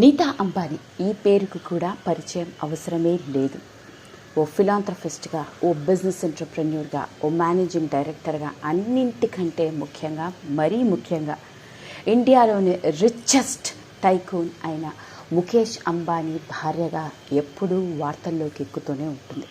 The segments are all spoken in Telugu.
నీతా అంబానీ ఈ పేరుకు కూడా పరిచయం అవసరమే లేదు. ఓ ఫిలాంథ్రఫిస్ట్గా ఓ బిజినెస్ ఎంటర్ప్రెన్యూర్గా ఓ మేనేజింగ్ డైరెక్టర్గా అన్నింటికంటే ముఖ్యంగా మరీ ముఖ్యంగా ఇండియాలోని రిచెస్ట్ టైకూన్ అయిన ముఖేష్ అంబానీ భార్యగా ఎప్పుడూ వార్తల్లోకి ఎక్కుతూనే ఉంటుంది.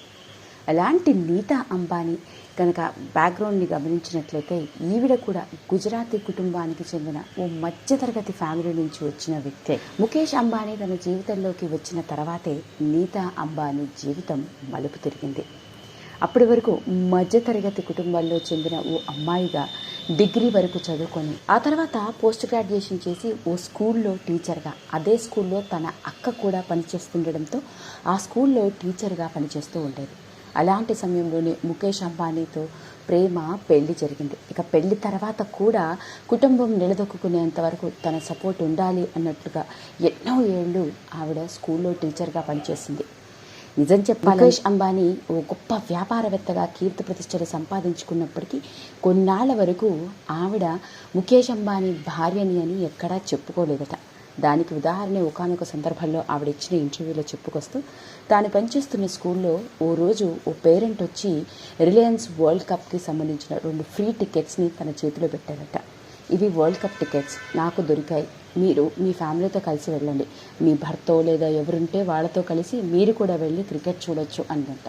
అలాంటి నీతా అంబానీ కనుక బ్యాక్గ్రౌండ్ని గమనించినట్లయితే ఈవిడ కూడా గుజరాతీ కుటుంబానికి చెందిన ఓ మధ్యతరగతి ఫ్యామిలీ నుంచి వచ్చిన వ్యక్తే. ముఖేష్ అంబానీ తన జీవితంలోకి వచ్చిన తర్వాతే నీతా అంబానీ జీవితం మలుపు తిరిగింది. అప్పటి వరకు మధ్యతరగతి కుటుంబాల్లో చెందిన ఓ అమ్మాయిగా డిగ్రీ వరకు చదువుకొని ఆ తర్వాత పోస్ట్ గ్రాడ్యుయేషన్ చేసి ఓ స్కూల్లో టీచర్గా అదే స్కూల్లో తన అక్క కూడా పనిచేస్తుండడంతో ఆ స్కూల్లో టీచర్గా పనిచేస్తూ ఉండేది. అలాంటి సమయంలోనే ముఖేష్ అంబానీతో ప్రేమ పెళ్ళి జరిగింది. ఇక పెళ్ళి తర్వాత కూడా కుటుంబం నిలదొక్కునేంత వరకు తన సపోర్ట్ ఉండాలి అన్నట్లుగా ఎన్నో ఏళ్ళు ఆవిడ స్కూల్లో టీచర్గా పనిచేసింది. నిజం చెప్పాలి ముఖేష్ అంబానీ ఓ గొప్ప వ్యాపారవేత్తగా కీర్తి ప్రతిష్టలు సంపాదించుకున్నప్పటికీ కొన్నాళ్ళ వరకు ఆవిడ ముఖేష్ అంబానీ భార్యని అని ఎక్కడా చెప్పుకోలేదట. దానికి ఉదాహరణ ఒకనొక సందర్భంలో ఆవిడ ఇచ్చిన ఇంటర్వ్యూలో చెప్పుకొస్తూ తాను పనిచేస్తున్న స్కూల్లో ఓ రోజు ఓ పేరెంట్ వచ్చి రిలయన్స్ వరల్డ్ కప్కి సంబంధించిన రెండు ఫ్రీ టికెట్స్ని తన చేతిలో పెట్టారట. ఇవి వరల్డ్ కప్ టికెట్స్. నాకు దొరికాయి. మీరు మీ ఫ్యామిలీతో కలిసి వెళ్ళండి. మీ భర్తో లేదా ఎవరుంటే వాళ్ళతో కలిసి మీరు కూడా వెళ్ళి క్రికెట్ చూడొచ్చు అందంట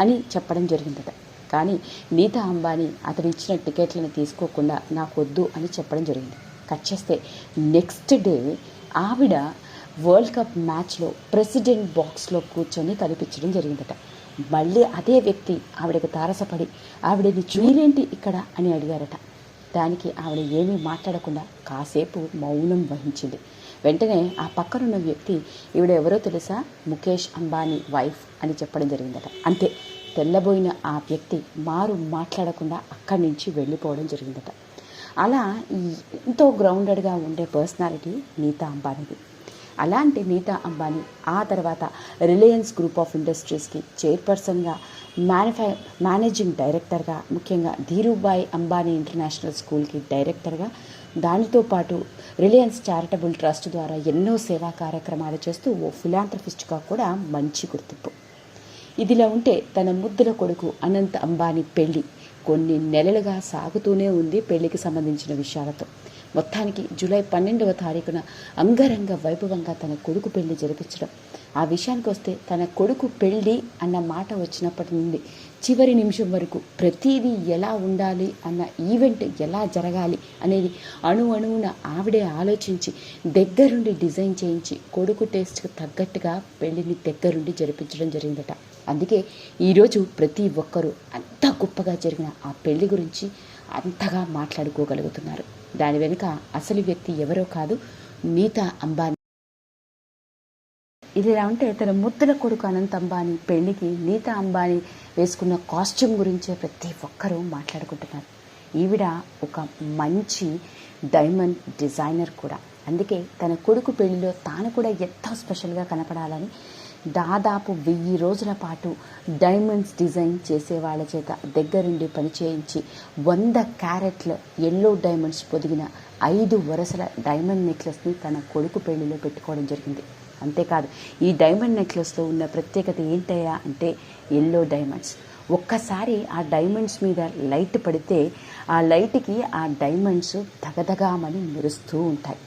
అని చెప్పడం జరిగిందట. కానీ నీతా అంబానీ అతను ఇచ్చిన టికెట్లను తీసుకోకుండా నాకు వద్దు అని చెప్పడం జరిగింది. కట్ చేస్తే నెక్స్ట్ డే ఆవిడ వరల్డ్ కప్ మ్యాచ్లో ప్రెసిడెంట్ బాక్స్లో కూర్చొని కనిపించడం జరిగిందట. మళ్ళీ అదే వ్యక్తి ఆవిడకు తారసపడి ఆవిడని చూలేంటి ఇక్కడ అని అడిగారట. దానికి ఆవిడ ఏమీ మాట్లాడకుండా కాసేపు మౌనం వహించింది. వెంటనే ఆ పక్కనున్న వ్యక్తి ఈవిడ ఎవరో తెలుసా? ముఖేష్ అంబానీ వైఫ్ అని చెప్పడం జరిగిందట. అంతే తెల్లబోయిన ఆ వ్యక్తి మారు మాట్లాడకుండా అక్కడి నుంచి వెళ్ళిపోవడం జరిగిందట. అలా ఎంతో గ్రౌండెడ్గా ఉండే పర్సనాలిటీ నీతా అంబానీది. అలాంటి నీతా అంబానీ ఆ తర్వాత రిలయన్స్ గ్రూప్ ఆఫ్ ఇండస్ట్రీస్కి చైర్పర్సన్గా మ్యానుఫ్యా మేనేజింగ్ డైరెక్టర్గా ముఖ్యంగా ధీరుభాయ్ అంబానీ ఇంటర్నేషనల్ స్కూల్కి డైరెక్టర్గా దానితో పాటు రిలయన్స్ చారిటబుల్ ట్రస్ట్ ద్వారా ఎన్నో సేవా కార్యక్రమాలు చేస్తూ ఓ ఫిలాంథ్రఫిస్ట్గా కూడా మంచి గుర్తింపు. ఇదిలా ఉంటే తన ముద్దుల కొడుకు అనంత్ అంబానీ పెళ్ళి కొన్ని నెలలుగా సాగుతూనే ఉంది పెళ్ళికి సంబంధించిన విషయాలతో. మొత్తానికి జూలై పన్నెండవ తారీఖున అంగరంగ వైభవంగా తన కొడుకు పెళ్ళి జరిపించడం. ఆ విషయానికి వస్తే తన కొడుకు పెళ్ళి అన్న మాట వచ్చినప్పటి నుండి చివరి నిమిషం వరకు ప్రతిదీ ఎలా ఉండాలి అన్న ఈవెంట్ ఎలా జరగాలి అనేది అణు అణువున ఆవిడే ఆలోచించి దగ్గరుండి డిజైన్ చేయించి కొడుకు టేస్ట్కి తగ్గట్టుగా పెళ్ళిని దగ్గరుండి జరిపించడం జరిగిందట. అందుకే ఈరోజు ప్రతి ఒక్కరూ అంత గొప్పగా జరిగిన ఆ పెళ్ళి గురించి అంతగా మాట్లాడుకోగలుగుతున్నారు. దాని వెనుక అసలు వ్యక్తి ఎవరో కాదు నీతా అంబానీ. ఇది ఎలా ఉంటే తన ముద్దుల కొడుకు అనంత్ అంబానీ పెళ్ళికి నీతా అంబానీ వేసుకున్న కాస్ట్యూమ్ గురించే ప్రతి ఒక్కరూ మాట్లాడుకుంటున్నారు. ఈవిడ ఒక మంచి డైమండ్ డిజైనర్ కూడా. అందుకే తన కొడుకు పెళ్ళిలో తాను కూడా ఎంతో స్పెషల్గా కనపడాలని దాదాపు వెయ్యి రోజుల పాటు డైమండ్స్ డిజైన్ చేసే వాళ్ళ చేత దగ్గరుండి పనిచేయించి వంద క్యారెట్ల ఎల్లో డైమండ్స్ పొదిగిన ఐదు వరుసల డైమండ్ నెక్లెస్ని తన కొడుకు పెళ్ళిలో పెట్టుకోవడం జరిగింది. అంతేకాదు ఈ డైమండ్ నెక్లెస్లో ఉన్న ప్రత్యేకత ఏంటయ్యా అంటే ఎల్లో డైమండ్స్. ఒక్కసారి ఆ డైమండ్స్ మీద లైట్ పడితే ఆ లైట్కి ఆ డైమండ్స్ దగదగామని మెరుస్తూ ఉంటాయి.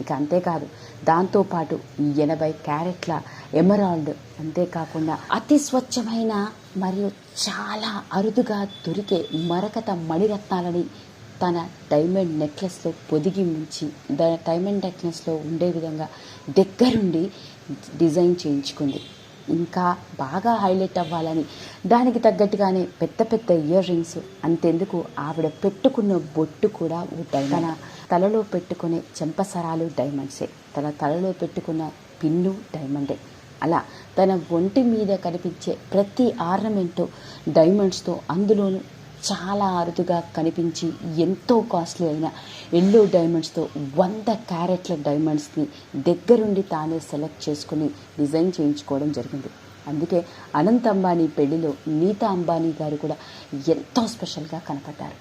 ఇక అంతేకాదు దాంతోపాటు ఎనభై క్యారెట్ల ఎమరాల్డ్ అంతేకాకుండా అతి స్వచ్ఛమైన మరియు చాలా అరుదుగా దొరికే మరకత మణిరత్నాలని తన డైమండ్ నెక్లెస్లో పొదిగి ఉంచి డైమండ్ నెక్లెస్లో ఉండే విధంగా దగ్గరుండి డిజైన్ చేయించుకుంది. ఇంకా బాగా హైలైట్ అవ్వాలని దానికి తగ్గట్టుగానే పెద్ద పెద్ద ఇయర్ రింగ్స్ అంతెందుకు ఆవిడ పెట్టుకున్న బొట్టు కూడా ఓ తన తలలో పెట్టుకునే చెంపసరాలు డైమండ్సే. తన తలలో పెట్టుకున్న పిన్ను డైమండే. అలా తన ఒంటి మీద కనిపించే ప్రతి ఆర్నమెంటు డైమండ్స్తో అందులోనూ చాలా అరుదుగా కనిపించి ఎంతో కాస్ట్లీ అయిన ఎల్లో డైమండ్స్తో వంద క్యారెట్ల డైమండ్స్ని దగ్గరుండి తానే సెలెక్ట్ చేసుకుని డిజైన్ చేయించుకోవడం జరిగింది. అందుకే అనంత్ అంబానీ పెళ్ళిలో నీతా అంబానీ గారు కూడా ఎంతో స్పెషల్గా కనపడ్డారు.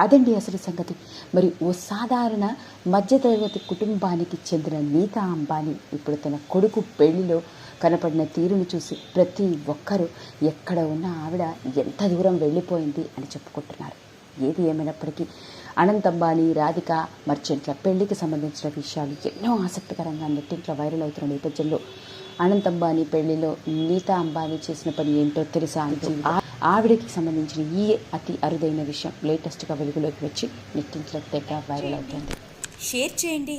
అదండి అసలు సంగతి. మరి ఓ సాధారణ మధ్యతరగతి కుటుంబానికి చెందిన నీతా అంబానీ ఇప్పుడు తన కొడుకు పెళ్ళిలో కనపడిన తీరును చూసి ప్రతి ఒక్కరూ ఎక్కడ ఉన్న ఆవిడ ఎంత దూరం వెళ్ళిపోయింది అని చెప్పుకుంటున్నారు. ఏది ఏమైనప్పటికీ అనంత్ అంబానీ రాధిక మర్చెంట్ల పెళ్ళికి సంబంధించిన విషయాలు ఎన్నో ఆసక్తికరంగా నెట్టింట్లో వైరల్ అవుతున్న నేపథ్యంలో అనంత్ అంబానీ పెళ్ళిలో నీతా అంబానీ చేసిన పని ఏంటో తెలుసా అంటూ ఆవిడకి సంబంధించిన ఈ అతి అరుదైన విషయం లేటెస్ట్గా వెలుగులోకి వచ్చి నెట్టింట్లో తెగ వైరల్ అవుతుంది. షేర్ చేయండి.